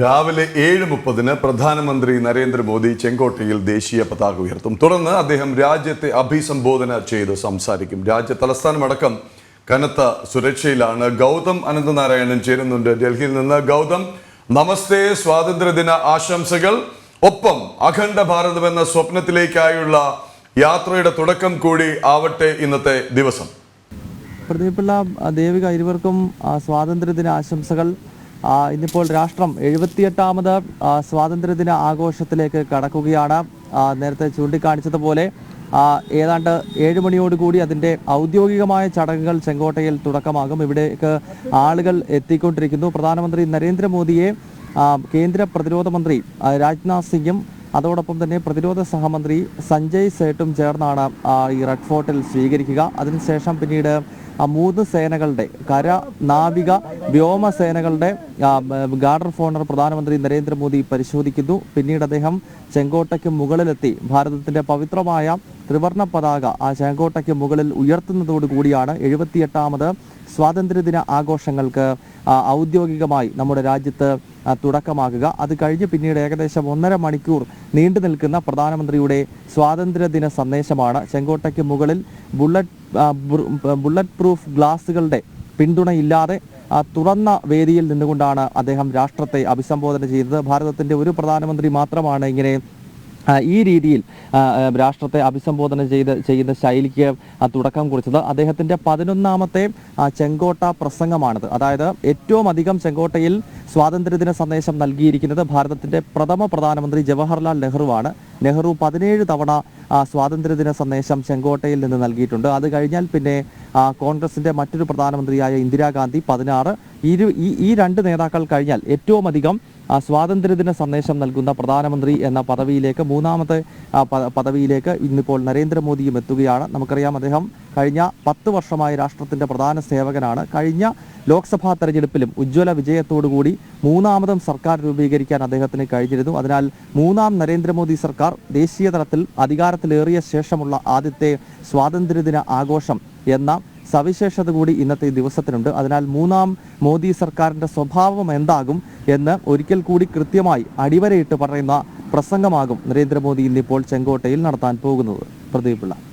രാവിലെ ഏഴ് മുപ്പതിന് പ്രധാനമന്ത്രി നരേന്ദ്രമോദി ചെങ്കോട്ടയിൽ ദേശീയ പതാക ഉയർത്തും. തുടർന്ന് അദ്ദേഹം രാജ്യത്തെ അഭിസംബോധന ചെയ്ത് സംസാരിക്കും. രാജ്യ തലസ്ഥാനമടക്കം കനത്ത സുരക്ഷയിലാണ് ഗൗതം അനന്തനാരായണൻ ചേരുന്നുണ്ട്. ഡൽഹിയിൽ നിന്ന് ഗൗതം നമസ്തേ സ്വാതന്ത്ര്യദിന ആശംസകൾ. ഒപ്പം അഖണ്ഡ ഭാരതം എന്ന സ്വപ്നത്തിലേക്കായുള്ള യാത്രയുടെ തുടക്കം കൂടി ആവട്ടെ ഇന്നത്തെ ദിവസം. പ്രദീപിള്ള ദേവിക ഇരുവർക്കും സ്വാതന്ത്ര്യദിന ആശംസകൾ. ഇന്നിപ്പോൾ രാഷ്ട്രം എഴുപത്തിയെട്ടാമത് സ്വാതന്ത്ര്യദിന ആഘോഷത്തിലേക്ക് കടക്കുകയാണ്. നേരത്തെ ചൂണ്ടിക്കാണിച്ചതുപോലെ ഏതാണ്ട് ഏഴ് മണിയോടുകൂടി അതിന്റെ ഔദ്യോഗികമായ ചടങ്ങുകൾ ചെങ്കോട്ടയിൽ തുടക്കമാകും. ഇവിടേക്ക് ആളുകൾ എത്തിക്കൊണ്ടിരിക്കുന്നു. പ്രധാനമന്ത്രി നരേന്ദ്രമോദിയെ കേന്ദ്ര പ്രതിരോധ മന്ത്രി രാജ്നാഥ് സിംഗും അതോടൊപ്പം തന്നെ പ്രതിരോധ സഹമന്ത്രി സഞ്ജയ് സേട്ടും ചേർന്നാണ് ഈ റെഡ് ഫോർട്ടിൽ സ്വീകരിക്കുക. അതിനുശേഷം പിന്നീട് മൂന്ന് സേനകളുടെ കര നാവിക വ്യോമസേനകളുടെ ഗാർഡർ ഫോണർ പ്രധാനമന്ത്രി നരേന്ദ്രമോദി പരിശോധിക്കുന്നു. പിന്നീട് അദ്ദേഹം ചെങ്കോട്ടയ്ക്ക് മുകളിലെത്തി. ഭാരതത്തിന്റെ പവിത്രമായ ത്രിവർണ പതാക ആ ചെങ്കോട്ടയ്ക്ക് മുകളിൽ ഉയർത്തുന്നതോടു കൂടിയാണ് എഴുപത്തിയെട്ടാമത് സ്വാതന്ത്ര്യദിന ആഘോഷങ്ങൾക്ക് ഔദ്യോഗികമായി നമ്മുടെ രാജ്യത്ത് തുടക്കമാകുക. അത് കഴിഞ്ഞ് പിന്നീട് ഏകദേശം ഒന്നര മണിക്കൂർ നീണ്ടു നിൽക്കുന്ന പ്രധാനമന്ത്രിയുടെ സ്വാതന്ത്ര്യദിന സന്ദേശമാണ് ചെങ്കോട്ടയ്ക്ക് മുകളിൽ ബുള്ളറ്റ് ബുള്ളറ്റ് പ്രൂഫ് ഗ്ലാസുകളുടെ പിന്തുണയില്ലാതെ തുറന്ന വേദിയിൽ നിന്നുകൊണ്ടാണ് അദ്ദേഹം രാഷ്ട്രത്തെ അഭിസംബോധന ചെയ്തത്. ഭാരതത്തിന്റെ ഒരു പ്രധാനമന്ത്രി മാത്രമാണ് ഇങ്ങനെ ഈ രീതിയിൽ രാഷ്ട്രത്തെ അഭിസംബോധന ചെയ്ത് ചെയ്യുന്ന ശൈലിക്ക് തുടക്കം കുറിച്ചത്. അദ്ദേഹത്തിന്റെ പതിനൊന്നാമത്തെ ചെങ്കോട്ട പ്രസംഗമാണിത്. അതായത് ഏറ്റവും അധികം ചെങ്കോട്ടയിൽ സ്വാതന്ത്ര്യദിന സന്ദേശം നൽകിയിരിക്കുന്നത് ഭാരതത്തിന്റെ പ്രഥമ പ്രധാനമന്ത്രി ജവഹർലാൽ നെഹ്റുവാണ്. നെഹ്റു പതിനേഴ് തവണ സ്വാതന്ത്ര്യദിന സന്ദേശം ചെങ്കോട്ടയിൽ നിന്ന് നൽകിയിട്ടുണ്ട്. അത് കഴിഞ്ഞാൽ പിന്നെ കോൺഗ്രസിന്റെ മറ്റൊരു പ്രധാനമന്ത്രിയായ ഇന്ദിരാഗാന്ധി പതിനാറ് ഇരു ഈ രണ്ട് നേതാക്കൾ കഴിഞ്ഞാൽ ഏറ്റവും അധികം സ്വാതന്ത്ര്യദിന സന്ദേശം നൽകുന്ന പ്രധാനമന്ത്രി എന്ന പദവിയിലേക്ക് മൂന്നാമത്തെ പദവിയിലേക്ക് ഇന്നിപ്പോൾ നരേന്ദ്രമോദിയും എത്തുകയാണ്. നമുക്കറിയാം അദ്ദേഹം കഴിഞ്ഞ പത്ത് വർഷമായി രാഷ്ട്രത്തിന്റെ പ്രധാന സേവകനാണ്. കഴിഞ്ഞ ലോക്സഭാ തെരഞ്ഞെടുപ്പിലും ഉജ്ജ്വല വിജയത്തോടുകൂടി മൂന്നാമതും സർക്കാർ രൂപീകരിക്കാൻ അദ്ദേഹത്തിന് കഴിഞ്ഞിരുന്നു. അതിനാൽ മൂന്നാം നരേന്ദ്രമോദി സർക്കാർ ദേശീയ തലത്തിൽ അധികാരത്തിലേറിയ ശേഷമുള്ള ആദ്യത്തെ സ്വാതന്ത്ര്യദിന ആഘോഷം എന്ന സവിശേഷത കൂടി ഇന്നത്തെ ദിവസത്തിനുണ്ട്. അതിനാൽ മൂന്നാം മോദി സർക്കാരിന്റെ സ്വഭാവം എന്താകും എന്ന് ഒരിക്കൽ കൂടി കൃത്യമായി അടിവരയിട്ട് പറയുന്ന പ്രസംഗമാകും നരേന്ദ്രമോദി ഇന്നിപ്പോൾ ചെങ്കോട്ടയിൽ നടത്താൻ പോകുന്നത്. പ്രദീപ് പിള്ള.